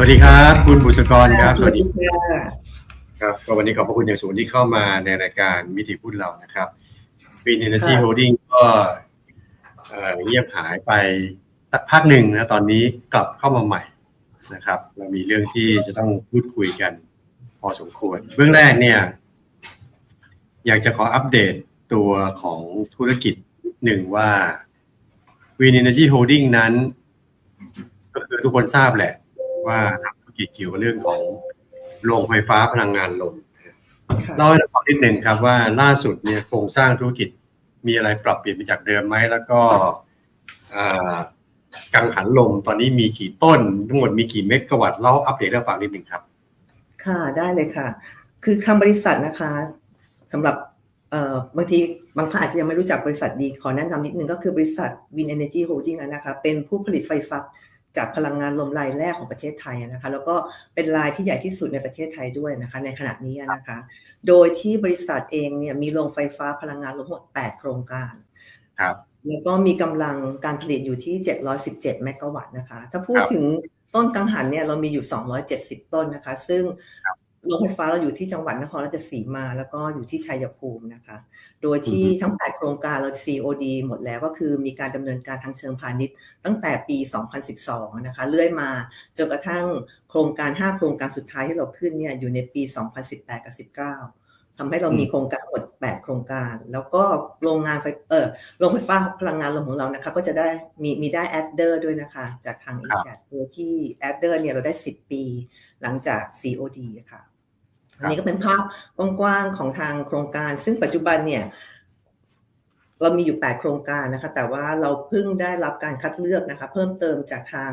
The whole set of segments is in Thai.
สวัสดีครับ คุณบุษกรครับ สวัสดีค่ะครับก็วันนี้ขอบพระคุณอย่างสูงที่เข้ามาในรายการมิติพูดเรานะครับฟินเอเนจีค่ะโฮลดิ้งก็เอ่อเงียบหายไปสักพักหนึ่งนะตอนนี้กลับเข้ามาใหม่นะครับ เรามีเรื่องที่จะต้องพูดคุยกันพอสมควรเบื้องแรกเนี่ย อยากจะขออัปเดตตัวของธุรกิจหนึ่งว่า Green Energy Holding นั้น ก็คือทุกคนทราบแหละ ว่าทำธุรกิจเกี่ยวกับเรื่องของโรงไฟฟ้าพลังงานลมค่ะเล่าให้เราฟังนิดหนึ่งครับว่าล่าสุดเนี่ยโครงสร้างธุรกิจมีอะไรปรับเปลี่ยนไปจากเดิมไหมแล้วก็อ่ากังหันลมตอนนี้มีกี่ต้น ทั้งหมดมีกี่เมกะวัตต์เล่าอัปเดตให้เราฟังนิดหนึ่งครับ ค่ะได้เลยค่ะ คือทางบริษัทนะคะสำหรับเอ่อบางทีบางท่านอาจจะยังไม่รู้จักบริษัทดี ขอแนะนำนิดนึงก็คือบริษัท Win Energy Holding นะคะเป็นผู้ผลิตไฟฟ้า จากพลังงานลมรายแรกของประเทศไทยนะคะ แล้วก็เป็นรายที่ใหญ่ที่สุดในประเทศไทยด้วยนะคะ ในขณะนี้นะคะ โดยที่บริษัทเองเนี่ยมีโรงไฟฟ้าพลังงานลมทั้งหมด 8 โครงการครับแล้วก็มีกำลังการผลิตอยู่ที่ 717 เมกะวัตต์นะคะ ถ้าพูดครับถึงต้นกังหันเนี่ยเรามีอยู่ 270 ต้นนะคะ ซึ่ง โรงไฟฟ้าเราอยู่ที่จังหวัดนครราชสีมา แล้วก็อยู่ที่ชัยภูมินะคะ โดยที่ทั้ง8โครงการเรา COD หมดแล้วก็คือมีการดำเนินการทางเชิงพาณิชย์ ตั้งแต่ปี 2012 นะคะเรื่อยมาจนกระทั่งโครงการ 5 โครงการสุดท้ายที่เราขึ้นเนี่ยอยู่ในปี 2018 กับ 19 ทำให้เรามีโครงการทั้งหมด8โครงการ แล้วก็โรงงานไฟเออโรงไฟฟ้าพลังงานลมของเรานะคะ ก็จะได้มีมีได้แอดเดอร์ด้วยนะคะ จากทาง e ครับแ a โดยที่แอดเดอร์เนี่ยเราได้10ปีหลังจาก COD อะค่ะอันนี้ก็เป็นภาพกว้างๆของทางโครงการ ซึ่งปัจจุบันเนี่ย เรามีอยู่ 8 โครงการนะคะ แต่ว่าเราเพิ่งได้รับการคัดเลือกนะคะ เพิ่มเติมจากทาง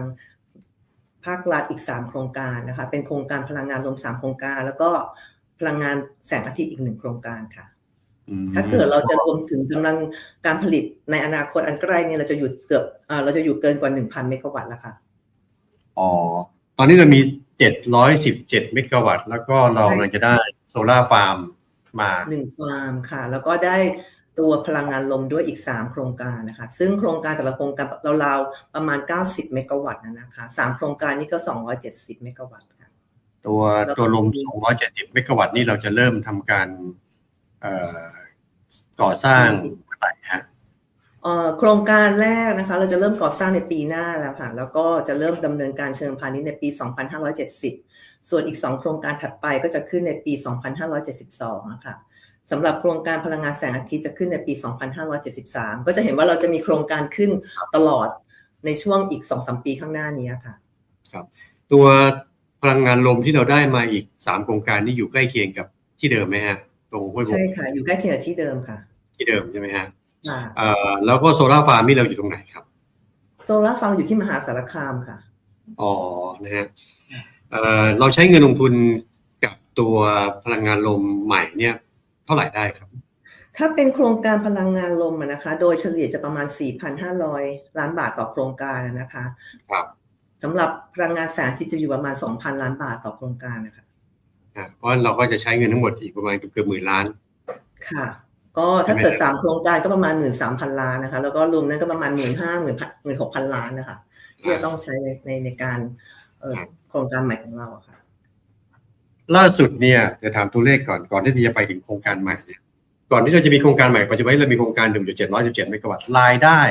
ภาครัฐอีก 3 โครงการนะคะ เป็นโครงการพลังงานลม3โครงการ แล้วก็ พลังงานแสงอาทิตย์อีกหนึ่งโครงการค่ะอืมถ้าเกิดเราจะรวมถึงกำลังการผลิตในอนาคตอันใกล้เนี่ยเราจะอยู่เกือบเอ่อเราจะอยู่เกินกว่า1,000เมกะวัตต์แล้วค่ะ อ๋อ ตอนนี้เรามี717เมกะวัตต์ แล้วก็เรากำลังจะได้โซลาร์ฟาร์มมาหนึ่งฟาร์มค่ะ แล้วก็ได้ตัวพลังงานลมด้วยอีก 3 โครงการนะคะ ซึ่งโครงการแต่ละโครงการราวๆประมาณ 90 เมกะวัตต์นะนะคะสามโครงการนี้ก็ 270 เมกะวัตต์ค่ะ ตัวแล้วก็ตัวลม270เมกะวัตต์นี่เราจะเริ่มทำการเอ่อก่อสร้างเมื่อไหร่ฮะเอ่อโครงการแรกนะคะ เราจะเริ่มก่อสร้างในปีหน้าแล้วค่ะ แล้วก็จะเริ่มดำเนินการเชิงพาณิชย์ในปี 2570 ส่วนอีก 2 โครงการถัดไปก็จะขึ้นในปี 2572นะคะสำหรับโครงการพลังงานแสงอาทิตย์จะขึ้นในปี 2573 ก็จะเห็นว่าเราจะมีโครงการขึ้นตลอดในช่วงอีก 2-3 ปีข้างหน้านี้ค่ะตัว พลังงานลมที่เราได้มาอีก3โครงการนี่อยู่ใกล้เคียงกับที่เดิมไหมฮะตรงห้วยบงใช่ค่ะ อยู่ใกล้เคียงกับที่เดิมค่ะ ที่เดิมใช่ไหมฮะค่ะเอ่อแล้วก็โซลาร์ฟาร์มนี่เราอยู่ตรงไหนครับโซลาร์ฟาร์มอยู่ที่มหาสารคามค่ะอ๋อนะฮะเอ่อเราใช้เงินลงทุนกับตัวพลังงานลมใหม่เนี่ย เท่าไหร่ได้ครับ ถ้าเป็นโครงการพลังงานลมอะนะคะ โดยเฉลี่ยจะประมาณ 4,500 ล้านบาทต่อโครงการอะนะคะครับ สำหรับพลังงานแสงอาที่จะอยู่ประมาณ 2,000 ล้านบาทต่อโครงการนะคะอะเพราะเราก็จะใช้เงินทั้งหมดอีกประมาณเกือบหมื่นล้าน ค่ะ ก็ถ้าเกิดใช่ไหมครับ3โครงการก็ประมาณ13,000ล้านนะคะ แล้วก็รวมนั้นก็ประมาณ1 5 0 0 0 1 6 0 0ล้านนะคะที่จะต้องใช้ในในในการเอ่อโครงการใหม่ของเราอะค่ะ ล่าสุดเนี่ยจะถามตัวเลขก่อนก่อนที่จะไปถึงโครงการใหม่เนี่ยก่อนที่เราจะมีโครงการใหม่ปัจจุบันเรามีโครงการ1.717เมกะวัตต์รายได้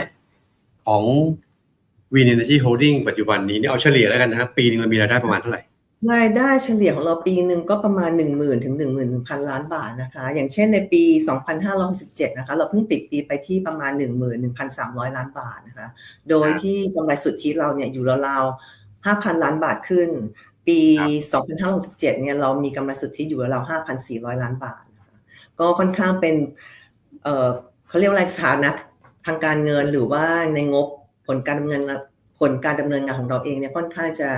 ของ Win Energy Holding ปัจจุบันนี้เนี่ยเอาเฉลี่ยแล้วกันนะครับ ปีหนึงเรามีรายได้ประมาณเท่าไหร่รายได้เฉลี่ยของเราปีหนึ่งก็ประมาณ 1 0,000 ถึง 11,000 ล้านบาทนะคะ อย่างเช่นในปี 2567นะคะ เราเพิ่งปิดปีไปที่ประมาณ 11,300 ล้านบาทนะคะ โดยที่กำไรสุทธิเราเนี่ยอยู่ราวๆ5,000 ล้านบาทขึ้น ปี 2567เนี่ยเรามีกำไรสุทธิอยู่ราวๆ5,400 ล้านบาทนะคะก็ค่อนข้างเป็นเอ่อเขาเรียกว่าอะไรสถานะทางการเงินหรือว่าในงบผลการดำเนินงานผ ลการดำเนินงานของเราเองเนี่ยค่อนข้างจะ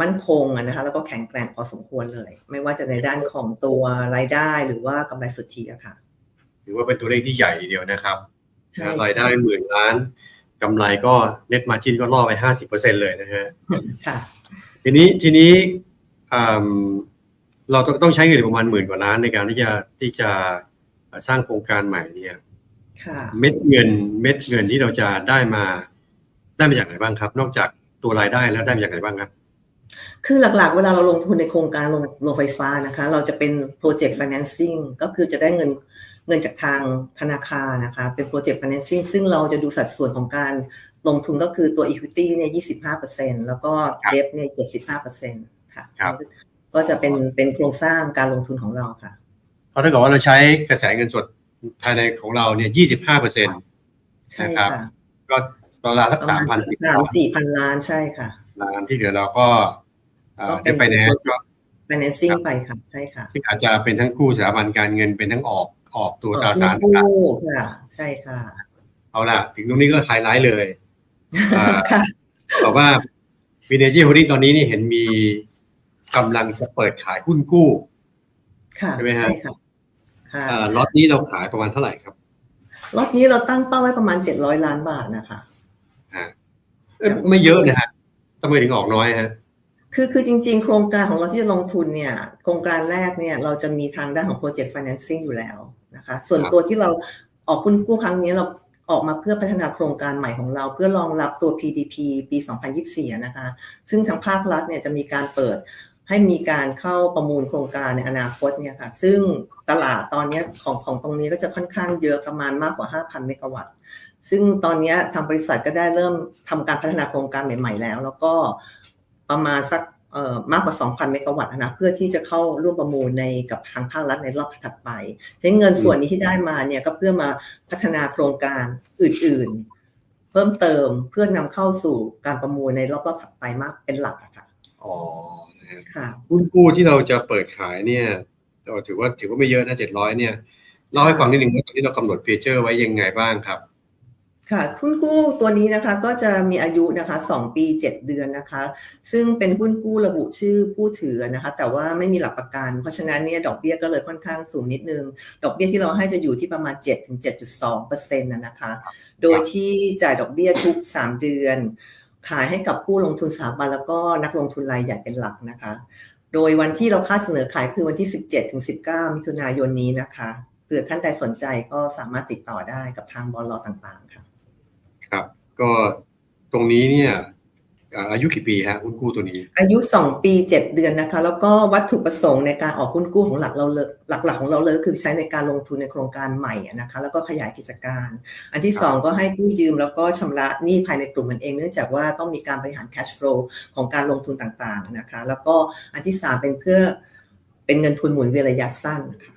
มั่นคงอะนะคะแล้วก็แข็งแกร่งพอสมควรเลย ไม่ว่าจะในด้านของตัวรายได้หรือว่ากำไรสุทธิอะค่ะถือว่าเป็นตัวเลขที่ใหญ่ทีเดียวนะครับใช่นะรายได้หมื่นล้านกำไรก็เน็ตมาจินก็ล่อไปห้าสิบเปอร์เซ็นเลยนะฮะค่ะทีนี้ทีนี้อืมเราต้องต้องใช้เงินประมาณหมื่นกว่าล้านในการที่จะที่จะสร้างโครงการใหม่เนี่ยค่ะเม็ดเงินเม็ดเงินที่เราจะได้มา ได้มาจากไหนบ้างครับ นอกจากตัวรายได้แล้วได้มาจากไหนบ้างครับ คือหลักๆ เวลาเราลงทุนในโครงการโรงโรงไฟฟ้านะคะ เราจะเป็น project financing ก็คือจะได้เงินเงินจากทางธนาคารนะคะ เป็น project financing ซึ่งเราจะดูสัดส่วนของการลงทุนก็คือตัว equity เนี่ย25%แล้วก็ debt เนี่ย75%ค่ะครับก็จะเป็นเป็นโครงสร้างการลงทุนของเราค่ะเพราะถ้าเกิดว่าเราใช้กระแสเงินสดภายในของเราเนี่ยยี่สิบห้าเปอร์เซ็นต์ใช่นะครับค่ะก็ตลาดสักประสามพัมานณสี่สามสี่พันล้านใช่ค่ะ ล้านที่เหลือเราก็ก็เดฟไฟแนนซ์ financing ไปค่ะใช่ค่ะที่อาจจะเป็นทั้งกู้สถาบันการเงินเป็นทั้งออกออกตัวตราสารกู้ต่างค่ะ ใช่ค่ะๆเอาล่ะ ถึงตรงนี้ก็ไฮไลท์เลยอ่าค่ะบอกว่าวินเนจีโฮดิ้งตอนนี้นี่เห็นมีกำลังจะเปิดขายหุ้นกู้ค่ะใช่ไหมฮะค่ะค่ะอ่าล็อตนี้เราขายประมาณเท่าไหร่ครับรอบนี้เราตั้งเป้าไว้ประมาณเจ็ดร้อยล้านบาทนะคะเอ้ย ไม่เยอะนะฮะทำไมถึงออกน้อยฮะคือคือจริง ๆ โครงการของเราที่จะลงทุนเนี่ย โครงการแรกเนี่ยเราจะมีทางด้านของ project financing อยู่แล้วนะคะ ส่วนตัวที่เราออกหุ้นกู้ครั้งนี้เราออกมาเพื่อพัฒนาโครงการใหม่ของเรา เพื่อรองรับตัว PDP ปี 2024 นะคะ ซึ่งทางภาครัฐเนี่ยจะมีการเปิดให้มีการเข้าประมูลโครงการในอนาคตเนี่ยค่ะ ซึ่งตลาดตอนนี้ของของตรงนี้ก็จะค่อนข้างเยอะประมาณมากกว่า 5,000 เมกะวัตต์ ซึ่งตอนเนี้ยทางบริษัทก็ได้เริ่มทำการพัฒนาโครงการใหม่ ๆ แล้ว แล้วก็ประมาณสักเอ่อมากกว่า 2,000 เมกะวัตต์นะเพื่อที่จะเข้าร่วมประมูลในกับทางภาครัฐในรอบถัดไปใช้เงินส่วนนี้ที่ได้มาเนี่ยก็เพื่อมาพัฒนาโครงการอื่นๆ เพิ่มเติมเพื่อนำเข้าสู่การประมูลในรอบๆถัดไปมากเป็นหลักอะค่ะอ๋อนะฮะค่ะหุ้นกู้ที่เราจะเปิดขายเนี่ยเราถือว่าถือว่าไม่เยอะนะเจ็ดร้อยเนี่ยเล่าให้ฟังนิดนึงว่าตอนนี้เรากำหนดฟีเจอร์ไว้ยังไงบ้างครับ ค่ะหุ้นกู้ตัวนี้นะคะก็จะมีอายุนะคะ 2 ปี 7 เดือนนะคะ ซึ่งเป็นหุ้นกู้ระบุชื่อผู้ถือนะคะ แต่ว่าไม่มีหลักประกัน เพราะฉะนั้นเนี่ยดอกเบี้ยก็เลยค่อนข้างสูงนิดนึง ดอกเบี้ยที่เราให้จะอยู่ที่ประมาณ 7-7.2เปอร์เซ็นต์นะคะ โดยที่จ่ายดอกเบี้ยทุก 3 เดือน ขายให้กับผู้ลงทุนสถาบันแล้วก็นักลงทุนรายใหญ่เป็นหลักนะคะ โดยวันที่เราคาดเสนอขายคือวันที่ 17-19 มิถุนายนนี้นะคะเผื่อท่านใดสนใจก็สามารถติดต่อได้กับทางบอลต่างๆค่ะ ก็ตรงนี้เนี่ยอ่าอายุกี่ปีฮะหุ้นกู้ตัวนี้ อายุ 2 ปี 7 เดือนนะคะ แล้วก็วัตถุประสงค์ในการออกหุ้นกู้ของหลักเราเลยหลักๆของเราเลยก็คือใช้ในการลงทุนในโครงการใหม่อะนะคะ แล้วก็ขยายกิจการ อันที่ครับ2ก็ให้กู้ยืมแล้วก็ชำระหนี้ภายในกลุ่มมันเองเนื่องจากว่าต้องมีการบริหาร cash flow ของการลงทุนต่างๆนะคะ แล้วก็อันที่ 3 เป็นเพื่อเป็นเงินทุนหมุนเวียนระยะสั้นค่ะ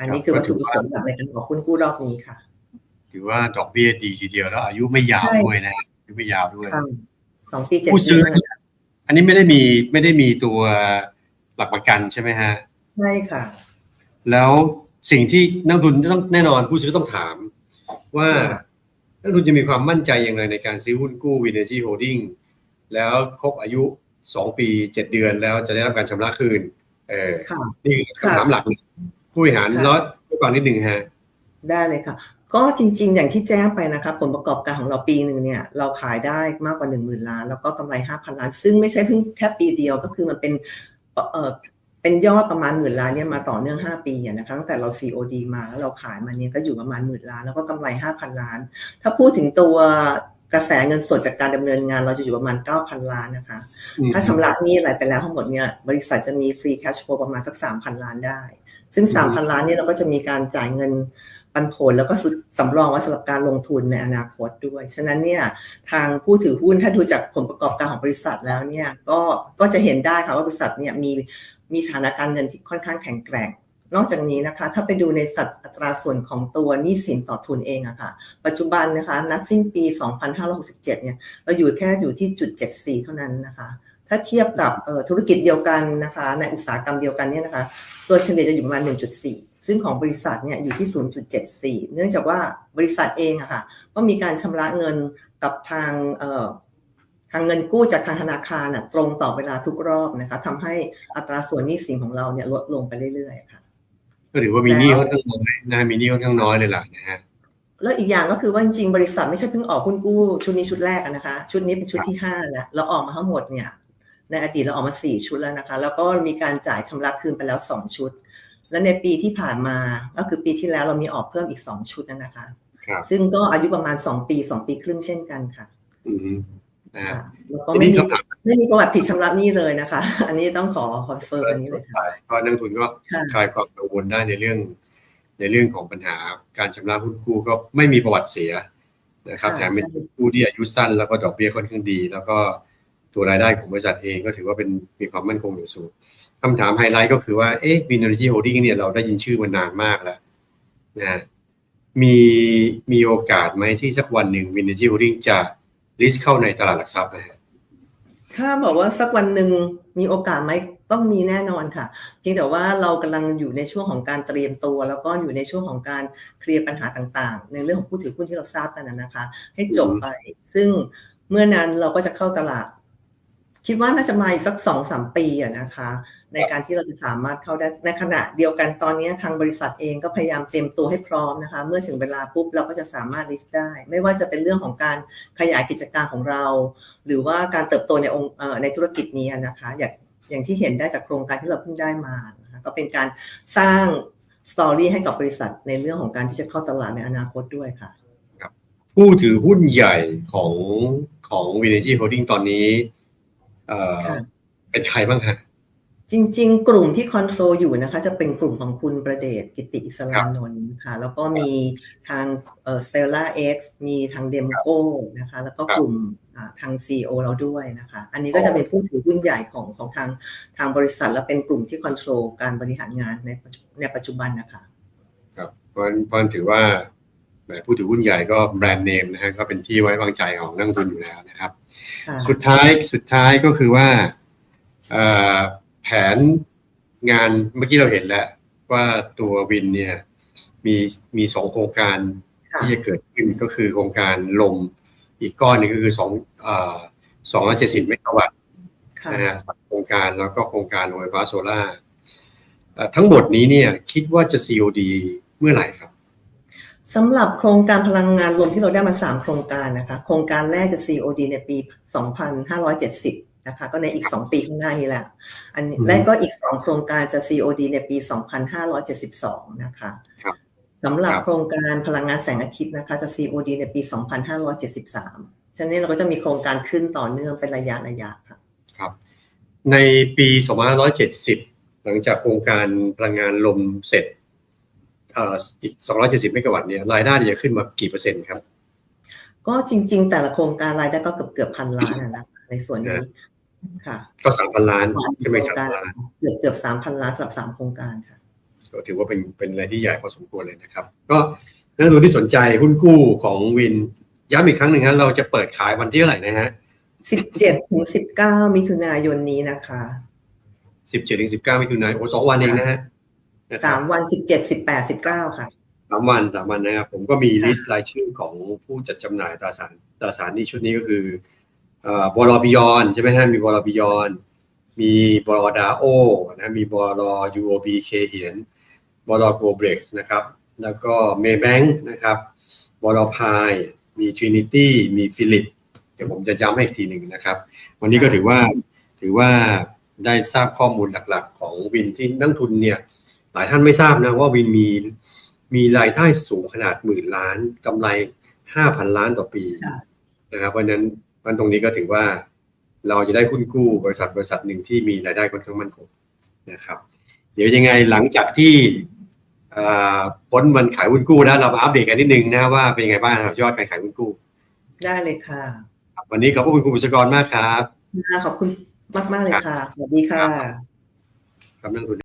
อันนี้คือวัตถุประสงค์หลักในการออกหุ้นกู้รอบนี้ค่ะ ถือว่าดอกเบี้ยดีทีเดียวแล้วอายุไม่ยาวใช่ด้วยนะอายุไม่ยาวด้วยค่ะสองปีเจ็ดผู้ซื้เดืออนอันนี้ไม่ได้มีไม่ได้มีตัวหลักประกันใช่ไหมฮะใช่ค่ะ แล้วสิ่งที่นักลงทุนต้องแน่นอนผู้ซื้อต้องถาม ว่าค่ะนักลงทุนจะมีความมั่นใจอย่างไรในการซื้อหุ้นกู้วินเนจีโฮดดิ้งแล้วครบอายุสองปีเจ็ดเดือนแล้วจะได้รับการชำระคืน เออค่ะนี่คือคำถามหลักผู้บริหารค่ะแล้วผู้ฟังนิดหนึ่งฮะ ได้เลยค่ะ ก็จริง ๆ อย่างที่แจ้งไปนะคะผลประกอบการของเราปีหนึ่งเนี่ยเราขายได้มากกว่า 1 0,000 ล้าน แล้วก็กำไร 5,000 ล้าน ซึ่งไม่ใช่เพิ่งแค่ปีเดียวก็คือมันเป็นเอ่อเป็นยอดประมาณหมื่นล้านเนี่ยมาต่อเนื่อง 5 ปีอะนะคะตั้งแต่เรา COD มาแล้วเราขายมาเนี่ยก็อยู่ประมาณหมื่นล้าน แล้วก็กำไร 5,000 ล้าน ถ้าพูดถึงตัวกระแสเงินสดจากการดำเนินงานเราจะอยู่ประมาณ 9,000 ล้านนะคะ ถ้าชำระหนี้อะไรไปแล้วทั้งหมดเนี่ยบริษัทจะมีฟรีแคชโฟประมาณสักสามพันล้านได้ ซึ่งอืมสามพันล้านเนี่ยเราก็จะมีการจ่ายเงิน ปันผลแล้วก็สำรองไว้สำหรับการลงทุนในอนาคตด้วย ฉะนั้นเนี่ยทางผู้ถือหุ้นถ้าดูจากผลประกอบการของบริษัทแล้วเนี่ยก็ก็จะเห็นได้ค่ะว่าบริษัทเนี่ยมีมีฐานะการเงินที่ค่อนข้างแข็งแกร่ง นอกจากนี้นะคะ ถ้าไปดูในสัดอัตราส่วนของตัวหนี้สินต่อทุนเองอะค่ะ ปัจจุบันนะคะนัดสิ้นปี 2567 เนี่ยเราอยู่แค่อยู่ที่จุด 74 เท่านั้นนะคะถ้าเทียบกับธุรกิจเดียวกันนะคะ ในอุตสาหกรรมเดียวกันเนี่ยนะคะ ตัวเฉลี่ยจะอยู่ประมาณ 1.4 ซึ่งของบริษัทเนี่ยอยู่ที่ 0.74 เนื่องจากว่าบริษัทเองอะค่ะก็มีการชำระเงินกับทางเอ่อทางเงินกู้จากทางธนาคารน่ะตรงต่อเวลาทุกรอบนะคะทำให้อัตราส่วนหนี้สินของเราเนี่ยลดลงไปเรื่อยๆค่ะก็ถือว่ามีหนี้ค่อนข้างน้อยนะมีหนี้ค่อนข้างน้อยเลยล่ะนะฮะแล้วอีกอย่างก็คือว่าจริงๆบริษัทไม่ใช่เพิ่งออกหุ้นกู้ชุดนี้ชุดแรกอะนะคะ ชุดนี้เป็นชุดที่ห้าแล้วเราออกมาทั้งหมดเนี่ยในอดีตเราออกมาสี่ชุดแล้วนะคะ แล้วก็มีการจ่ายชำระคืนไปแล้วสองชุด และในปีที่ผ่านมาก็คือปีที่แล้วเรามีออกเพิ่มอีกสองชุดนะคะครับซึ่งก็อายุประมาณสองปีสองปีครึ่งเช่นกันค่ะอืมนะฮะค่ะแล้วก็ทีไม่นี้มีคำถามไม่มีประวัติผิดชำระหนี้เลยนะคะ อันนี้ต้องขอคอนเฟิร์มอันนี้เลยค่ะก็นักลงทุนก็ค่ะคลายความกังวลได้ในเรื่อง ในเรื่องของปัญหาการชำระหุ้นกู้ก็ไม่มีประวัติเสียนะครับค่ะแถมเป็นใช่หุ้นกู้ที่อายุสั้นแล้วก็ดอกเบี้ยค่อนข้างดี แล้วก็ ตัวรายได้ของบริษัทเองก็ถือว่าเป็นมีความมั่นคงอยู่สูงคำถามไฮไลท์ก็คือว่าเอ๊ะวิน n ีโฮ l ดิ้งเนี่ยเราได้ยินชื่อมานานมากแล้วนะมีมีโอกาสไหมที่สักวันหนึ่งวิน n ีโฮ l ดิ้งจะลิสต์เข้าในตลาดหลักทรัพย์นะฮะถ้าบอกว่าสักวันหนึ่งมีโอกาสไหมต้องมีแน่นอนค่ะเพียงแต่ว่าเรากำลังอยู่ในช่วงของการเตรียมตัว แล้วก็อยู่ในช่วงของการเคลียร์ปัญหาต่างๆ ในเรื่องของผู้ถือหุ้นที่เราทราบกันนนะคะ ให้จบไป ซึ่งเมื่อนั้นเราก็จะเข้าตลาด คิดว่าน่าจะมาอีกสักสองสามปีอะนะคะ ในการที่เราจะสามารถเข้าได้ในขณะเดียวกันตอนนี้ทางบริษัทเองก็พยายามเตรียมตัวให้พร้อมนะคะ เมื่อถึงเวลาปุ๊บเราก็จะสามารถ list ได้ ไม่ว่าจะเป็นเรื่องของการขยายกิจการของเรา หรือว่าการเติบโตในองค์ในธุรกิจนี้นะคะ อย่างอย่างที่เห็นได้จากโครงการที่เราเพิ่งได้มานะคะก็เป็นการสร้างสตอรี่ให้กับบริษัทในเรื่องของการที่จะเข้าตลาดในอนาคตด้วยค่ะผู้ถือหุ้นใหญ่ของของวิน n ี r โฮ l ดิ้งตอนนี้ เอ่อค่ะเป็นใครบ้างฮะจริง ๆ กลุ่มที่คอนโทรลอยู่นะคะ จะเป็นกลุ่มของคุณประเดชกิติอิสลานนท์ค่ะแล้วก็มีทางเอ่อเซลล่าเอ็กซ์มีทางเดมโก้นะคะ แล้วก็กลุ่มอ่าทาง CEO เราด้วยนะคะ อันนี้ก็จะเป็นผู้ถือหุ้นใหญ่ของของทางทางบริษัท และเป็นกลุ่มที่คอนโทรลการบริหารงานในปัจจุในปัจจุบันนะคะ ครับเพราะฉะนั้นเพราะฉะนั้นถือว่าแหม ผู้ถือหุ้นใหญ่ก็แบรนด์เนมนะฮะก็เป็นที่ไว้วางใจของนักลงทุนอยู่แล้วนะครับค่ะสุดท้ายสุดท้ายก็คือว่าเอ่อแผนงานเมื่อกี้เราเห็นแล้ว ว่าตัววินเนี่ยมีมีสองโครงการค่ะที่จะเกิดขึ้นก็คือโครงการลมอีกก้อนหนึงก็คือสองเอ่อสองร้อยเจ็ดสิบเมกะวัตต์ค่ะนะฮะโครงการแล้วก็โครงการโรงไฟฟ้าโซล่าร์เอ่อทั้งหมดนี้เนี่ยคิดว่าจะ COD เมื่อไหร่ครับ สำหรับโครงการพลังงานรวมที่เราได้มา 3 โครงการนะคะ โครงการแรกจะ COD ในปี 2570 นะคะ ก็ในอีก 2 ปีข้างหน้านี้แหละ อันนี้อืมและก็อีก 2 โครงการจะ COD ในปี 2572 นะคะครับสำหรับครับโครงการพลังงานแสงอาทิตย์นะคะ จะ COD ในปี 2573 ฉะนั้นเราก็จะมีโครงการขึ้นต่อเนื่องเป็นระยะระยะค่ะ ครับ ในปี 2570 หลังจากโครงการพลังงานลมเสร็จเอ่ออีก 270 เมกะวัตต์เนี่ยรายได้จะขึ้นมากี่เปอร์เซ็นต์ครับ ก็จริง ๆ แต่ละโครงการรายได้ก็เกือบเกือบพันล้านอะนะคะในส่วนนี้ค่ะ ก็3,000ล้านโคใช่ไหมรงครับการล้าน เกือบเกือบสามพันล้านสำหรับสามโครงการค่ะก็ถือว่าเป็นเป็นอะไรที่ใหญ่พอสมควรเลยนะครับ ก็นักลงทุนที่สนใจหุ้นกู้ของวินย้ำอีกครั้งหนึ่งฮะเราจะเปิดขายวันที่เท่าไหร่นะฮะสิบเจ็ดถึงสิบเก้ามิถุนายนนี้นะคะ17ถึง19มิถุนายนโอ้สองวันเองนะฮะนะค สารับมวันสิบเจ็ดสิบแปดสิบเก้าค่ะสามวันสามวันนะครับผมก็มีค่ะลิสต์รายชื่อของผู้จัดจำหน่ายตราสารตราสารหนี้ชุดนี้ก็คือเอ่อบลบิยอนใช่ไหมฮะมีบลบิยอน มีบลดาโอนะมีบลยูโอบีเคเหียนบลโกเบรกนะครับ แล้วก็เมย์แบงค์นะครับบลพายมีทรินิตี้มีฟิลิปเดี๋ยวผมจะย้ำให้อีกทีหนึ่งนะครับ วันนี้ก็ถือว่าถือว่าได้ทราบข้อมูลหลักๆ ของวินที่นักทุนเนี่ย หลายท่านไม่ทราบนะว่าวินมีมีรายได้สูงขนาดหมื่นล้านกำไรห้าพันล้านต่อปีค่ะนะครับเพราะฉะนั้นวันตรงนี้ก็ถือว่าเราจะได้หุ้นกู้บริษัทบริษัทหนึ่งที่มีรายได้ค่อนข้างมั่นคงนะครับ เดี๋ยวยังไงหลังจากที่เอ่อพ้นวันขายหุ้นกู้นะเรามาอัปเดตกันนิดนึงนะว่าเป็นยังไงบ้างครับยอดการขายหุ้นกู้ ได้เลยค่ะครับวันนี้ขอบพระคุณคุณบุษกรมากครับขอบคุณมากๆเลยค่ะสวัสดีค่ะครับนักลงทุน